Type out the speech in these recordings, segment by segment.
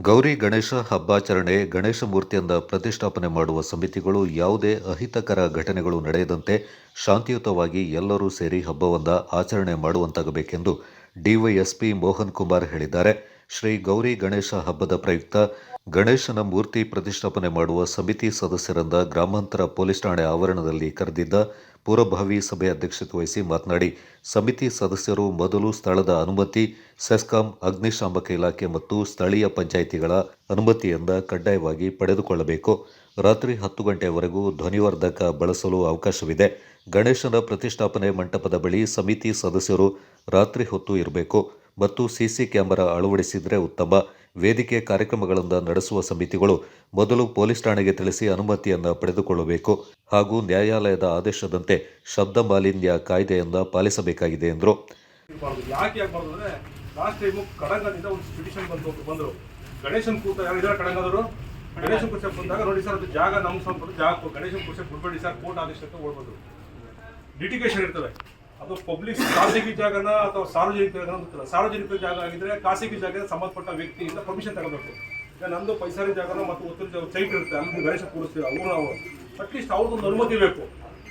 ಗೌರಿ ಗಣೇಶ ಹಬ್ಬಾಚರಣೆ ಗಣೇಶ ಮೂರ್ತಿಯಿಂದ ಪ್ರತಿಷ್ಠಾಪನೆ ಮಾಡುವ ಸಮಿತಿಗಳು ಯಾವುದೇ ಅಹಿತಕರ ಘಟನೆಗಳು ನಡೆಯದಂತೆ ಶಾಂತಿಯುತವಾಗಿ ಎಲ್ಲರೂ ಸೇರಿ ಹಬ್ಬವನ್ನ ಆಚರಣೆ ಮಾಡುವಂತಾಗಬೇಕೆಂದು ಡಿವೈಎಸ್ಪಿ ಮೋಹನ್ ಕುಮಾರ್ ಹೇಳಿದ್ದಾರೆ. ಶ್ರೀ ಗೌರಿ ಗಣೇಶ ಹಬ್ಬದ ಪ್ರಯುಕ್ತ ಗಣೇಶನ ಮೂರ್ತಿ ಪ್ರತಿಷ್ಠಾಪನೆ ಮಾಡುವ ಸಮಿತಿ ಸದಸ್ಯರಿಂದ ಗ್ರಾಮಾಂತರ ಪೊಲೀಸ್ ಠಾಣೆ ಆವರಣದಲ್ಲಿ ಕರೆದಿದ್ದ ಪೂರ್ವಭಾವಿ ಸಭೆ ಅಧ್ಯಕ್ಷತೆ ವಹಿಸಿ ಮಾತನಾಡಿ, ಸಮಿತಿ ಸದಸ್ಯರು ಮೊದಲು ಸ್ಥಳದ ಅನುಮತಿ, ಸೆಸ್ಕಾಂ, ಅಗ್ನಿಶಾಮಕ ಇಲಾಖೆ ಮತ್ತು ಸ್ಥಳೀಯ ಪಂಚಾಯಿತಿಗಳ ಅನುಮತಿಯಿಂದ ಕಡ್ಡಾಯವಾಗಿ ಪಡೆದುಕೊಳ್ಳಬೇಕು. ರಾತ್ರಿ ಹತ್ತು ಗಂಟೆವರೆಗೂ ಧ್ವನಿವರ್ಧಕ ಬಳಸಲು ಅವಕಾಶವಿದೆ. ಗಣೇಶನ ಪ್ರತಿಷ್ಠಾಪನೆ ಮಂಟಪದ ಬಳಿ ಸಮಿತಿ ಸದಸ್ಯರು ರಾತ್ರಿ ಹೊತ್ತು ಇರಬೇಕು. ಮತ್ತು ಸಿಸಿ ಕ್ಯಾಮೆರಾ ಅಳವಡಿಸಿದರೆ ಉತ್ತಮ. ವೇದಿಕೆ ಕಾರ್ಯಕ್ರಮಗಳನ್ನು ನಡೆಸುವ ಸಮಿತಿಗಳು ಮೊದಲು ಪೊಲೀಸ್ ಠಾಣೆಗೆ ತಿಳಿಸಿ ಅನುಮತಿಯನ್ನು ಪಡೆದುಕೊಳ್ಳಬೇಕು ಹಾಗೂ ನ್ಯಾಯಾಲಯದ ಆದೇಶದಂತೆ ಶಬ್ದ ಮಾಲಿನ್ಯ ಕಾಯ್ದೆಯನ್ನು ಪಾಲಿಸಬೇಕಾಗಿದೆ ಎಂದರು. ಗಣೇಶನ್ ಕುರ್ಸಕ್ಕೆ ಬಂದಾಗ ನೋಡಿ ಸರ್ ಅದು ಜಾಗ ನಮ್ಮ ಸಂಬಂಧ ಜಾಗ ಗಣೇಶನ್ ಕುರ್ಸಕ್ಕೆ ಬಿಡ್ಬೇಡಿ ಸರ್, ಕೋರ್ಟ್ ಆದೇಶ ಅಂತ ಓಡ್ಬೋದು ಲಿಟಿಗೇಷನ್ ಇರ್ತವೆ ಅದು ಪಬ್ಲಿಕ್ ಖಾಸಗಿ ಜಾಗನ ಅಥವಾ ಸಾರ್ವಜನಿಕ ಜಾಗನ ಗೊತ್ತಿಲ್ಲ. ಸಾರ್ವಜನಿಕ ಜಾಗ ಆಗಿದ್ರೆ ಖಾಸಗಿ ಜಾಗದ ಸಂಬಂಧಪಟ್ಟ ವ್ಯಕ್ತಿಯಿಂದ ಪರ್ಮಿಷನ್ ತಗೋಬೇಕು ಈಗ ನಂದು ಪೈಸಾರಿ ಜಾಗನ ಮತ್ತು ಜಾಗ ಸೈಟ್ ಇರುತ್ತೆ, ಅಲ್ಲಿ ಗಣೇಶ ಕೂರಿಸ್ತೀವಿ ಅವ್ರು ನಾವು ಅಟ್ಲೀಸ್ಟ್ ಅವ್ರದ್ದೊಂದು ಅನುಮತಿ ಬೇಕು.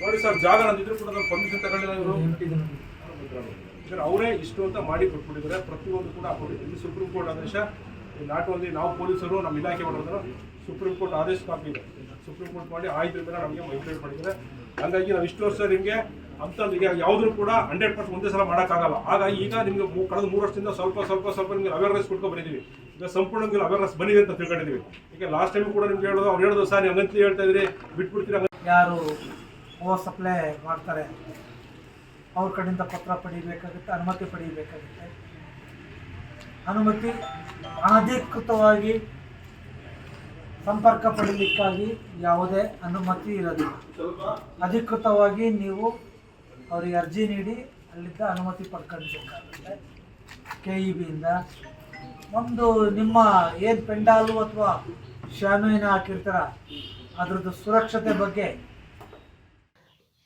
ನೋಡಿ ಸರ್ ಜಾಗ ನಂದಿದ್ರು ಕೂಡ ನಾನು ಪರ್ಮಿಷನ್ ತಗೊಂಡಿಲ್ಲ ಇವರು. ಅವರೇ ಇಷ್ಟು ಅಂತ ಮಾಡಿ ಕೊಟ್ಬಿಟ್ಟಿದ್ದಾರೆ. ಪ್ರತಿಯೊಂದು ಕೂಡ ಇಲ್ಲಿ ಸುಪ್ರೀಂ ಕೋರ್ಟ್ ಆದೇಶ ನಾಟ್ ಓನ್ಲಿ ನಾವು ಪೊಲೀಸರು, ನಮ್ಮ ಇಲಾಖೆ ಮಾಡೋದ್ರ ಸುಪ್ರೀಂ ಕೋರ್ಟ್ ಆದೇಶ ಕಾಪಿ ಇದೆ ಸುಪ್ರೀಂ ಕೋರ್ಟ್ ಮಾಡಿ ಆಯ್ತು ನಮಗೆ ಮೈಗ್ರೇಟ್ ಮಾಡಿದ್ದಾರೆ. ಹಾಗಾಗಿ ನಾವು ಇಷ್ಟು ವರ್ಷ ನಿಮಗೆ ಈಗ ಯಾವುದೂ ಕೂಡ ಹಂಡ್ರೆಡ್ ಪರ್ಸೆಂಟ್ ಒಂದೇ ಸಲ ಮಾಡೋಕ್ಕಾಗಲ್ಲ. ಹಾಗಾಗಿ ಈಗ ನಿಮಗೆ ಕಳೆದ ಮೂರು ವರ್ಷದಿಂದ ಸ್ವಲ್ಪ ಸ್ವಲ್ಪ ಸ್ವಲ್ಪ ನಿಮಗೆ ಅವೇರ್ನೆಸ್ ಕೊಡ್ಕೊಂಡು ಬಂದಿದ್ದೀವಿ. ಈಗ ಸಂಪೂರ್ಣ ನಿಮಗೆ ಅವೇರ್ನೆಸ್ ಬಂದಿದೆ ಅಂತ ತಿಳ್ಕೊಂಡಿದ್ದೀವಿ. ಈಗ ಲಾಸ್ಟ್ ಟೈಮ್ ಕೂಡ ನಿಮ್ಗೆ ಹೇಳೋದು, ಅವ್ರು ಹೇಳೋದು, ಸರ್, ನೀವು ಹಂಗಂತ ಹೇಳ್ತಾ ಇದ್ರಿ, ಬಿಟ್ಬಿಡ್ತೀರಿ? ಯಾರು ಓವರ್ ಸಪ್ಲೈ ಮಾಡ್ತಾರೆ, ಅವ್ರ ಕಡೆಯಿಂದ ಪತ್ರ ಪಡಿಬೇಕಾಗುತ್ತೆ, ಅನುಮತಿ ಪಡಿಬೇಕಾಗುತ್ತೆ. ಅನುಮತಿ ಅನಧಿಕೃತವಾಗಿ ಸಂಪರ್ಕ ಪಡೀಲಿಕ್ಕಾಗಿ ಯಾವುದೇ ಅನುಮತಿ ಇರೋದಿಲ್ಲ. ಅಧಿಕೃತವಾಗಿ ನೀವು ಅವರಿಗೆ ಅರ್ಜಿ ನೀಡಿ ಅಲ್ಲಿದ್ದ ಅನುಮತಿ ಪಡ್ಕೊಳ್ಬೇಕಾಗುತ್ತೆ. ಕೆ ಇ ಬಿಯಿಂದ ಒಂದು ನಿಮ್ಮ ಏನು ಪೆಂಡಾಲು ಅಥವಾ ಶಾಮೀನ ಹಾಕಿರ್ತಾರ, ಅದ್ರದ್ದು ಸುರಕ್ಷತೆ ಬಗ್ಗೆ.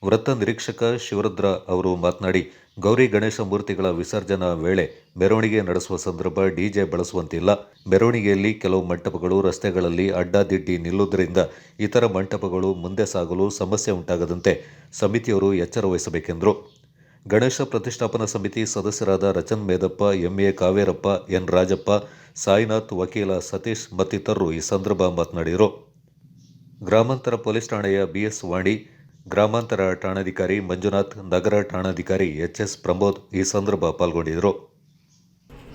ವೃತ್ತ ನಿರೀಕ್ಷಕ ಶಿವರುದ್ರ ಅವರು ಮಾತನಾಡಿ ಗೌರಿ ಗಣೇಶ ಮೂರ್ತಿಗಳ ವಿಸರ್ಜನಾ ವೇಳೆ ಮೆರವಣಿಗೆ ನಡೆಸುವ ಸಂದರ್ಭ ಡಿಜೆ ಬಳಸುವಂತಿಲ್ಲ. ಮೆರವಣಿಗೆಯಲ್ಲಿ ಕೆಲವು ಮಂಟಪಗಳು ರಸ್ತೆಗಳಲ್ಲಿ ಅಡ್ಡಾದಿಡ್ಡಿ ನಿಲ್ಲುವುದರಿಂದ ಇತರ ಮಂಟಪಗಳು ಮುಂದೆ ಸಾಗಲು ಸಮಸ್ಯೆ ಉಂಟಾಗದಂತೆ ಸಮಿತಿಯವರು ಎಚ್ಚರ ವಹಿಸಬೇಕೆಂದರು. ಗಣೇಶ ಪ್ರತಿಷ್ಠಾಪನಾ ಸಮಿತಿ ಸದಸ್ಯರಾದ Rachan Medappa, M A Kaverappa, N Rajappa, Sainath, ವಕೀಲ ಸತೀಶ್ ಮತ್ತಿತರರು ಈ ಸಂದರ್ಭ ಮಾತನಾಡಿದರು. ಗ್ರಾಮಾಂತರ ಪೊಲೀಸ್ ಠಾಣೆಯ ಬಿಎಸ್ ವಾಣಿ ಗ್ರಾಮಾಂತರ ಠಾಣಾಧಿಕಾರಿ ಮಂಜುನಾಥ್, ನಗರ ಠಾಣಾಧಿಕಾರಿ ಎಚ್ ಎಸ್ ಪ್ರಮೋದ್ ಈ ಸಂದರ್ಭ ಪಾಲ್ಗೊಂಡಿದ್ದರು.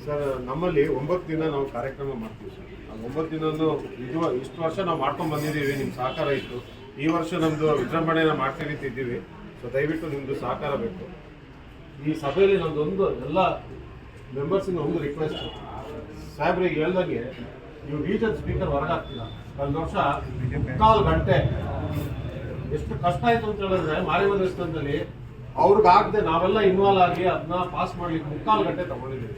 ಸರ್, ನಮ್ಮಲ್ಲಿ ಒಂಬತ್ತು ದಿನ ನಾವು ಕಾರ್ಯಕ್ರಮ ಮಾಡ್ತೀವಿ ಸರ್. ಒಂಬತ್ತು ದಿನನೂ ಇದು ಇಷ್ಟು ವರ್ಷ ನಾವು ಮಾಡ್ಕೊಂಡು ಬಂದಿದ್ದೀವಿ ನಿಮ್ಮ ಸಹಕಾರ ಇತ್ತು. ಈ ವರ್ಷ ನಮ್ಮದು ವಿಜೃಂಭಣೆನ ಮಾಡ್ತೀವಿ ಸೊ ದಯವಿಟ್ಟು ನಿಮ್ಮದು ಸಹಕಾರ ಬೇಕು. ಈ ಸಭೆಯಲ್ಲಿ ನಮ್ಮದೊಂದು ಎಲ್ಲ ಮೆಂಬರ್ಸಿನ ಒಂದು ರಿಕ್ವೆಸ್ಟ್ ಸಾಹೇಬ್ರಿಗೆ ಹೇಳ್ದಂಗೆ ನೀವು ರೀಜನ್ ಸ್ಪೀಕರ್ ಹೊರಗಾಗ್ತಿಲ್ಲ ಕಳೆದ ವರ್ಷ ಮುಕ್ಕಾಲು ಗಂಟೆ. ಎಷ್ಟು ಕಷ್ಟ ಆಯ್ತು ಅಂತ ಹೇಳಿದ್ರೆ ಮಾರಿಮ ದೇವಸ್ಥಾನದಲ್ಲಿ ಅವ್ರಿಗಾಗದೆ ನಾವೆಲ್ಲ ಇನ್ವಾಲ್ವ್ ಆಗಿ ಅದನ್ನ ಪಾಸ್ ಮಾಡ್ಲಿಕ್ಕೆ ಮುಕ್ಕಾಲು ಗಂಟೆ ತಗೊಂಡಿದ್ದೀವಿ.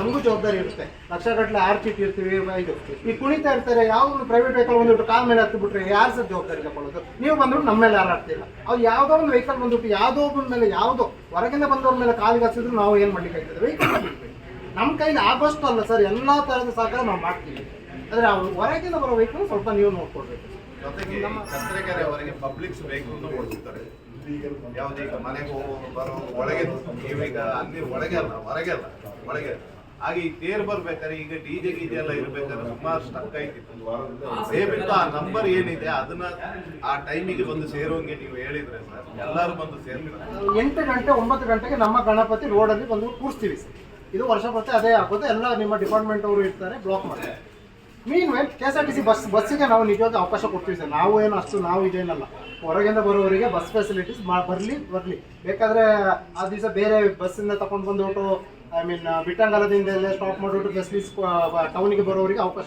ನಮಗೂ ಜವಾಬ್ದಾರಿ ಇರುತ್ತೆ. ಲಕ್ಷ ಗಟ್ಟಲೆ ಆರ್ ಟಿ ಇರ್ತೀವಿ ಇದು ಈ ಕುಣಿತಾ ಇರ್ತಾರೆ ಯಾವ ಪ್ರೈವೇಟ್ ವೆಹಿಕಲ್ ಬಂದ್ಬಿಟ್ಟು ಕಾಲ್ ಮೇಲೆ ಹತ್ತಿಬಿಟ್ರೆ ಯಾರು ಸರ್ ಜವಾಬ್ದಾರಿ ತಗೊಳ್ಳೋದು ನೀವು ಬಂದ್ರು ನಮ್ಮ ಮೇಲೆ ಯಾರು ಆಡ್ತಿಲ್ಲ? ಅವ್ರು ಯಾವುದೋ ಒಂದು ವೆಹಿಕಲ್ ಬಂದ್ಬಿಟ್ಟು ಯಾವುದೋ ಒಬ್ಬನ ಮೇಲೆ ಯಾವುದೋ ಹೊರಗಿಂದ ಬಂದವ್ರ ಮೇಲೆ ಕಾಲು ಹಚ್ಚಿದ್ರು ನಾವು ಏನು ಮಾಡ್ಲಿಕ್ಕೆ ಆಗ್ತದೆ? ವೆಹಿಕಲ್ ನಮ್ಮ ಕೈಲಿ ಆಗೋಷ್ಟು ಅಲ್ಲ ಸರ್ ಎಲ್ಲ ಥರದ ಸಹಕಾರ ನಾವು ಮಾಡ್ತೀವಿ. ಆದರೆ ಅವ್ರು ಹೊರಗಿಂದ ಬರೋ ವೆಹಿಕಲ್ ಸ್ವಲ್ಪ ನೀವು ನೋಡ್ಕೊಳ್ಬೇಕು. ಜೊತೆಗೆ ಕತ್ತರೆಕೆರೆವರೆಗೆ ಪಬ್ಲಿಕ್ಸ್ ಬೇಕು ಅಂತ ಓಡಿಸ್ತಾರೆ ಈಗ ಮನೆಗೆ ಹೋಗೋ ಬರೋ ಒಳಗೆ ಈಗ ಅಲ್ಲಿ ಒಳಗೆ ಅಲ್ಲ, ಹೊರಗೆ ಅಲ್ಲ, ಒಳಗೆ ಹಾಗೆ ಈ ತೇರ್ ಬರ್ಬೇಕಾದ್ರೆ ಈಗ ಡಿಜೆ ಗೀಜೆ ಎಲ್ಲ ಇರ್ಬೇಕಾದ್ರೆ ಸುಮಾರು ಸ್ಟಕ್ ಆಯ್ತಿತ್ತು. ಆ ನಂಬರ್ ಏನಿದೆ ಅದನ್ನ ಆ ಟೈಮಿಗೆ ಬಂದು ಸೇರೋಂಗೆ ನೀವು ಹೇಳಿದ್ರೆ ಸರ್, ಎಲ್ಲರೂ ಬಂದು ಸೇರ್ತಾರೆ? ಎಂಟು ಗಂಟೆ, ಒಂಬತ್ತು ಗಂಟೆಗೆ ನಮ್ಮ ಗಣಪತಿ ರೋಡಲ್ಲಿ ಬಂದು ಕೂರಿಸ್ತೀವಿ. ಇದು ವರ್ಷ ಪ್ರತಿ ಅದೇ ಆಗುತ್ತೆ ಎಲ್ಲ ನಿಮ್ಮ ಡಿಪಾರ್ಟ್ಮೆಂಟ್ ಅವರು ಇರ್ತಾರೆ ಬ್ಲಾಕ್ ಮಾಡ್ತಾರೆ. Mean K S R T C bus ಬಸ್ಸಿಗೆ ನಾವು ನಿಜವಾದ ಅವಕಾಶ ಕೊಡ್ತೀವಿ ಸರ್. ನಾವು ಏನು ಅಷ್ಟು ನಾವು ಇದೇನಲ್ಲ ಹೊರಗಿಂದ ಬರೋವರಿಗೆ ಬಸ್ ಫೆಸಿಲಿಟೀಸ್ ಬರಲಿ ಬರಲಿ. ಬೇಕಾದರೆ ಆ ದಿವಸ ಬೇರೆ ಬಸ್ಸಿಂದ ತಗೊಂಡು ಬಂದ್ಬಿಟ್ಟು ಐ ಮೀನ್ ಬಿಟ್ಟಂಗಲದಿಂದ ಸ್ಟಾಪ್ ಮಾಡಿಬಿಟ್ಟು ಫೆಸಿಲಿಟೀಸ್ ಟೌನಿಗೆ ಬರೋವರಿಗೆ ಅವಕಾಶ